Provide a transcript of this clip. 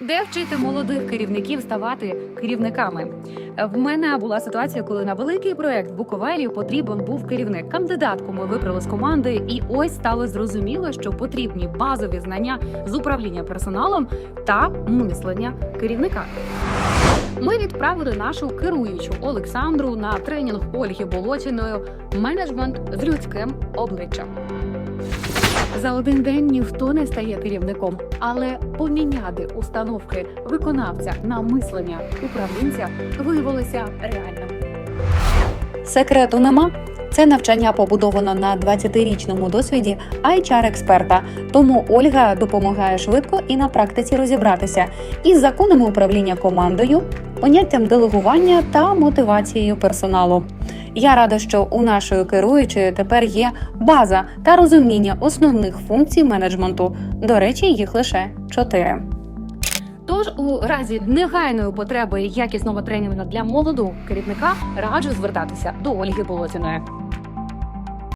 Де вчити молодих керівників ставати керівниками? В мене була ситуація, коли на великий проект Буковелі потрібен був керівник. Кандидатку ми вибрали з команди, і ось стало зрозуміло, що потрібні базові знання з управління персоналом та мислення керівника. Ми відправили нашу керуючу Олександру на тренінг Ольги Болотіної менеджмент з людським обличчям. За один день ніхто не стає керівником, але поміняти установки виконавця на мислення управлінця виявилося реальним. Секрету нема. Це навчання побудовано на 20-річному досвіді HR-експерта. Тому Ольга допомагає швидко і на практиці розібратися із законами управління командою, поняттям делегування та мотивацією персоналу. Я рада, що у нашої керуючої тепер є база та розуміння основних функцій менеджменту. До речі, їх лише чотири. Тож, у разі негайної потреби якісного тренінгу для молодого керівника раджу звертатися до Ольги Болотіної.